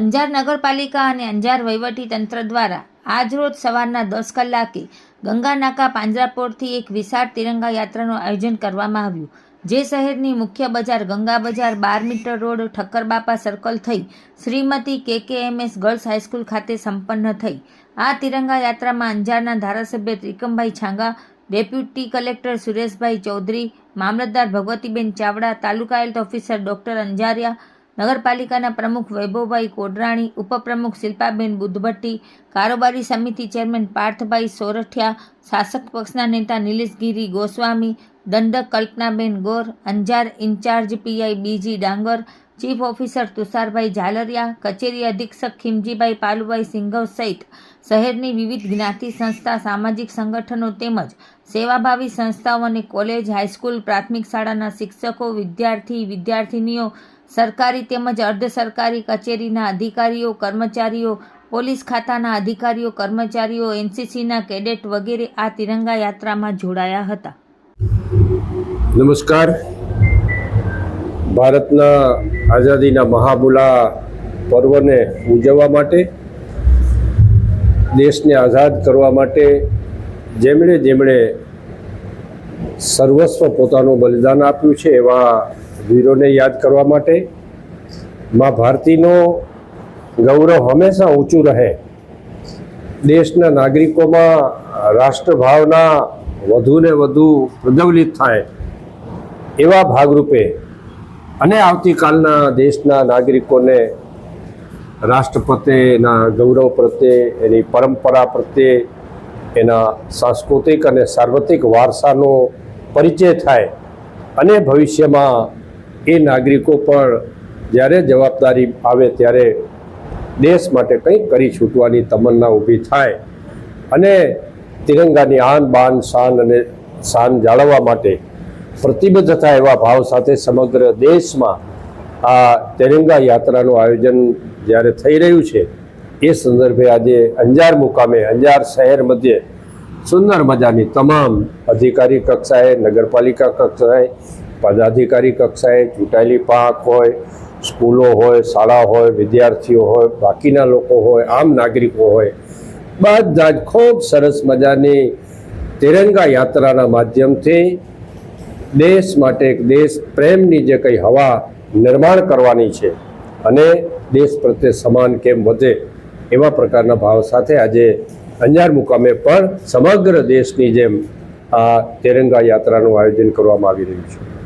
અંજાર નગરપાલિકા અને અંજાર તંત્ર દ્વારા આજરોજ સવારના દસ કલાકે ગંગા નાકા પાંજરાપોળથી એક વિશાળ તિરંગા યાત્રાનું આયોજન કરવામાં આવ્યું, જે શહેરની મુખ્ય બજાર ગંગા બજાર બાર મીટર રોડ ઠક્કરબાપા સર્કલ થઈ શ્રીમતી કેકેએમએસ ગર્લ્સ હાઈસ્કૂલ ખાતે સંપન્ન થઈ. આ તિરંગા યાત્રામાં અંજારના ધારાસભ્ય ત્રિકમભાઈ છાંગા, ડેપ્યુટી કલેક્ટર સુરેશભાઈ ચૌધરી, મામલતદાર ભગવતીબેન ચાવડા, તાલુકા હેલ્થ ઓફિસર ડોક્ટર અંજારિયા નગરપાલિકાના પ્રમુખ વૈભવભાઈ કોડરાણી, ઉપપ્રમુખ શિલ્પાબેન બુદ્ધભટ્ટી, કારોબારી સમિતિ ચેરમેન પાર્થભાઈ સોરઠિયા, શાસક પક્ષના નેતા નિલેશગીરી ગોસ્વામી, દંડક Kalpanaben Gor, Anjar incharge PI BG Dangar chief officer Tusharbhai ઝાલરિયા, કચેરી અધિક્ષક ખીમજીભાઈ પાલુભાઈ સિંઘવ સહિત શહેરની વિવિધ જ્ઞાતિ સંસ્થા, સામાજિક સંગઠનો તેમજ સેવાભાવી સંસ્થાઓ અને કોલેજ, હાઈસ્કૂલ, પ્રાથમિક શાળાના શિક્ષકો, વિદ્યાર્થી, વિદ્યાર્થિનીઓ, સરકારી તેમજ અર્ધ સરકારી કચેરીના અધિકારીઓ, કર્મચારીઓ, પોલીસ ખાતાના અધિકારીઓ, કર્મચારીઓ, એનસીસીના કેડેટ વગેરે આ તિરંગા યાત્રામાં જોડાયા હતા. નમસ્કાર. ભારતના આઝાદીના મહાબુલા પર્વને ઉજવવા માટે, દેશને આઝાદ કરવા માટે જેમણે જેમણે સર્વસ્વ પોતાનું બલિદાન આપ્યું છે એવા વીરોને યાદ કરવા માટે, મા ભારતીનો ગૌરવ હંમેશા ઊંચું રહે. દેશના નાગરિકોમાં રાષ્ટ્રભાવના વધુને વધુ પ્રજ્વલિત થાય એવા ભાગરૂપે અને આવતીકાલના દેશના નાગરિકોને રાષ્ટ્ર પ્રત્યેના ગૌરવ પ્રત્યે, એની પરંપરા પ્રત્યે, એના સાંસ્કૃતિક અને સાર્વત્રિક વારસાનો પરિચય થાય અને ભવિષ્યમાં એ નાગરિકો પણ જ્યારે જવાબદારી આવે ત્યારે દેશ માટે કંઈક કરી છૂટવાની તમન્ના ઊભી થાય. અને તિરંગાની આન બાન શાન અને શાન જાળવવા માટે પ્રતિબદ્ધ હતા એવા ભાવ સાથે સમગ્ર દેશમાં આ તેરંગા યાત્રાનું આયોજન જ્યારે થઈ રહ્યું છે, એ સંદર્ભે આજે અંજાર મુકામે, અંજાર શહેર મધ્યે સુંદર મજાની તમામ અધિકારી કક્ષાએ, નગરપાલિકા કક્ષાએ, પદાધિકારી કક્ષાએ ચૂંટાયેલી પાંખ હોય, સ્કૂલો હોય, શાળા હોય, વિદ્યાર્થીઓ હોય, બાકીના લોકો હોય, આમ નાગરિકો હોય, બધા જ ખૂબ સરસ મજાની તિરંગા યાત્રાના માધ્યમથી દેશ માટે એક દેશ પ્રેમની જે કંઈ હવા નિર્માણ કરવાની છે અને દેશ પ્રત્યે સમાન કેમ વધે એવા પ્રકારના ભાવ સાથે આજે અંજાર મુકામે પણ સમગ્ર દેશની જેમ આ તિરંગા યાત્રાનું આયોજન કરવામાં આવી રહ્યું છે.